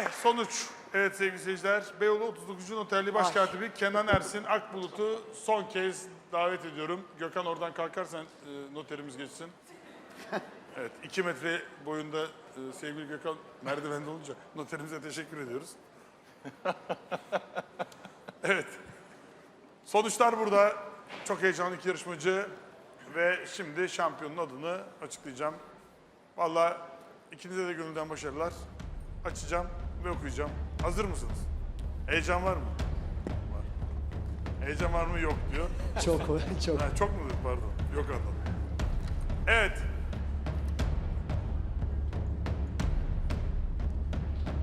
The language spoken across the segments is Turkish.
Ve sonuç. Evet sevgili seyirciler, Beyoğlu 39. Otelli Başkatibi Kenan Ersin Akbulut'u son kez davet ediyorum. Gökhan oradan kalkarsan e, noterimiz geçsin. Evet, 2 metre boyunda e, sevgili Gökhan merdivende olunca noterimize teşekkür ediyoruz. evet, sonuçlar burada. Çok heyecanlı iki yarışmacı ve şimdi şampiyonun adını açıklayacağım. Vallahi ikinize de gönülden başarılar. Açacağım ve okuyacağım. Hazır mısınız? Heyecan var mı? Var. Heyecan var mı? Yok diyor. Çok çok. Ha, çok mu? Pardon. Yok anladım. Evet.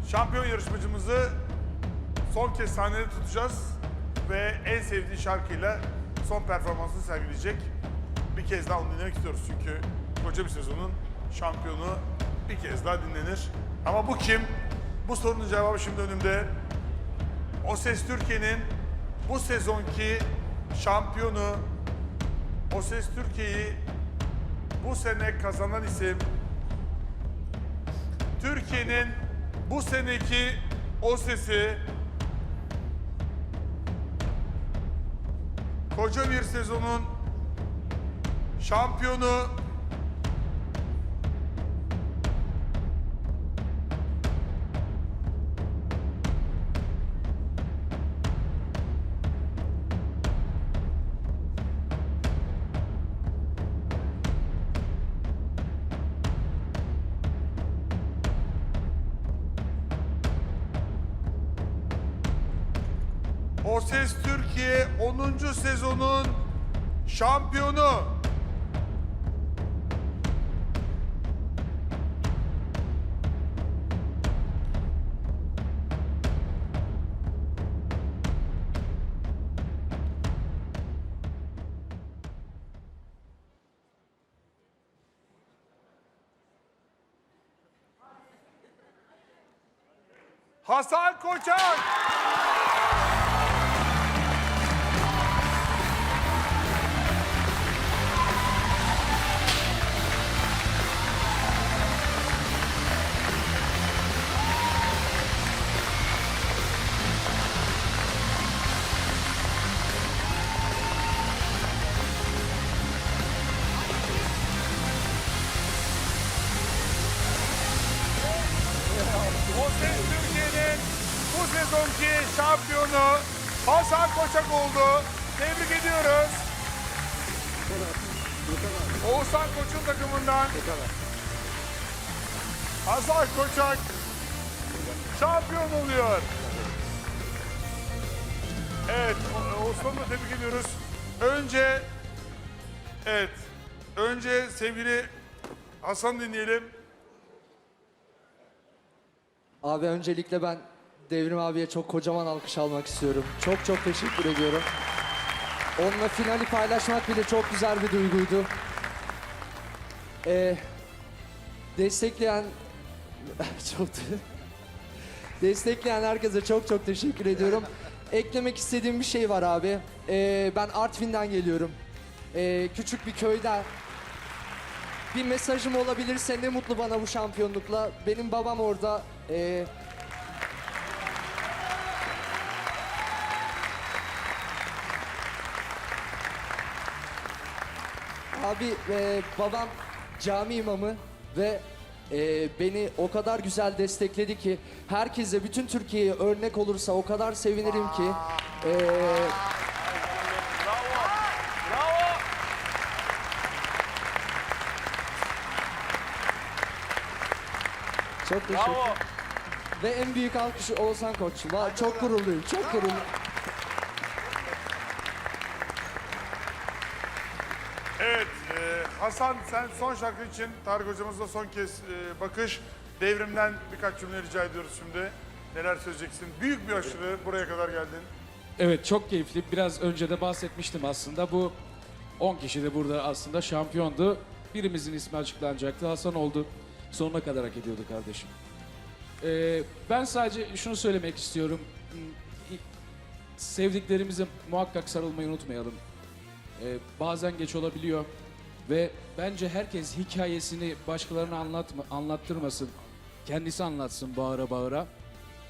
Şampiyon yarışmacımızı son kez sahnede tutacağız ve en sevdiği şarkıyla son performansını sergileyecek. Bir kez daha onu dinlemek istiyoruz çünkü koca bir sezonun şampiyonu bir kez daha dinlenir. Ama bu kim? Bu sorunun cevabı şimdi önümde. O Ses Türkiye'nin bu sezonki şampiyonu, O Ses Türkiye'yi bu sene kazanan isim, Türkiye'nin bu seneki O Ses'i, koca bir sezonun şampiyonu, O Ses Türkiye 10. sezonun şampiyonu. Hasan Koçak. Şampiyonu Hasan Koçak oldu. Tebrik ediyoruz. Oğuzhan Koç'un takımından Hasan Koçak şampiyon oluyor. Evet, Oğuzhan'ı tebrik ediyoruz. Önce, evet, önce sevgili Hasan dinleyelim. Abi öncelikle ben Devrim abiye çok kocaman alkış almak istiyorum. Çok çok teşekkür ediyorum. Onunla finali paylaşmak bile çok güzel bir duyguydu. Ee, destekleyen çok destekleyen herkese çok çok teşekkür ediyorum. Eklemek istediğim bir şey var abi. Ee, ben Artvin'den geliyorum. Ee, küçük bir köyden bir mesajım olabilirse ne mutlu bana bu şampiyonlukla. Benim babam orada. Ee, abi e, babam cami imamı ve e, beni o kadar güzel destekledi ki herkese bütün Türkiye'ye örnek olursa o kadar sevinirim ki. Ee, Çok teşekkür Ve en büyük alkışı Oğuzhan Koç. Va- Çok gururluyum, çok gururluyum. Evet, e, Hasan sen son şarkı için Tarık hocamızla son kez e, bakış. Devrimden birkaç cümle rica ediyoruz şimdi. Neler söyleyeceksin? Büyük bir aşırı buraya kadar geldin. Evet çok keyifli. Biraz önce de bahsetmiştim aslında. Bu 10 kişi de burada aslında şampiyondu. Birimizin ismi açıklanacaktı. Hasan oldu. Sonuna kadar hak ediyordu kardeşim. Ee, ben sadece şunu söylemek istiyorum. Sevdiklerimize muhakkak sarılmayı unutmayalım. Ee, bazen geç olabiliyor. Ve bence herkes hikayesini başkalarına anlatma, anlattırmasın. Kendisi anlatsın bağıra bağıra.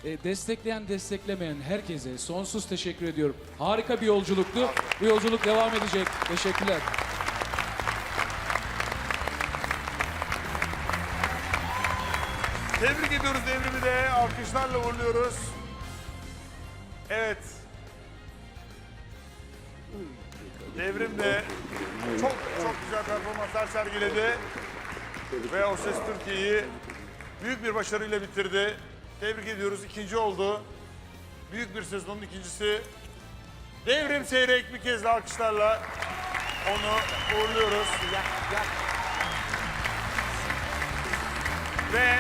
E, destekleyen, desteklemeyen herkese sonsuz teşekkür ediyorum. Harika bir yolculuktu. Bu yolculuk devam edecek. Teşekkürler. Tebrik ediyoruz devrimi de. Alkışlarla uğurluyoruz. Evet. Devrim de çok çok güzel performanslar sergiledi. Ve O Ses Türkiye'yi büyük bir başarıyla bitirdi. Tebrik ediyoruz. İkinci oldu. Büyük bir sezonun ikincisi. Devrim Seyrek bir kez daha alkışlarla onu uğurluyoruz. Ve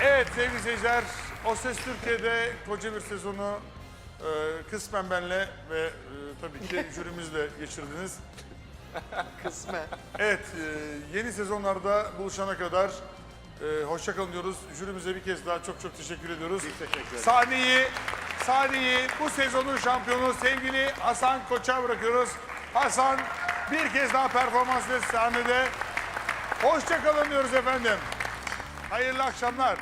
evet sevgili seyirciler, O Ses Türkiye'de koca bir sezonu e, kısmen benle ve e, tabii ki jürimizle geçirdiniz. Kısmen. Evet, e, yeni sezonlarda buluşana kadar e, hoşça kalın diyoruz. Jürimize bir kez daha çok çok teşekkür ediyoruz. teşekkür ederiz. Sahneyi, sahneyi bu sezonun şampiyonu sevgili Hasan Koç'a bırakıyoruz. Hasan bir kez daha performansla sahnede. Hoşça kalın diyoruz efendim. Hayırlı akşamlar.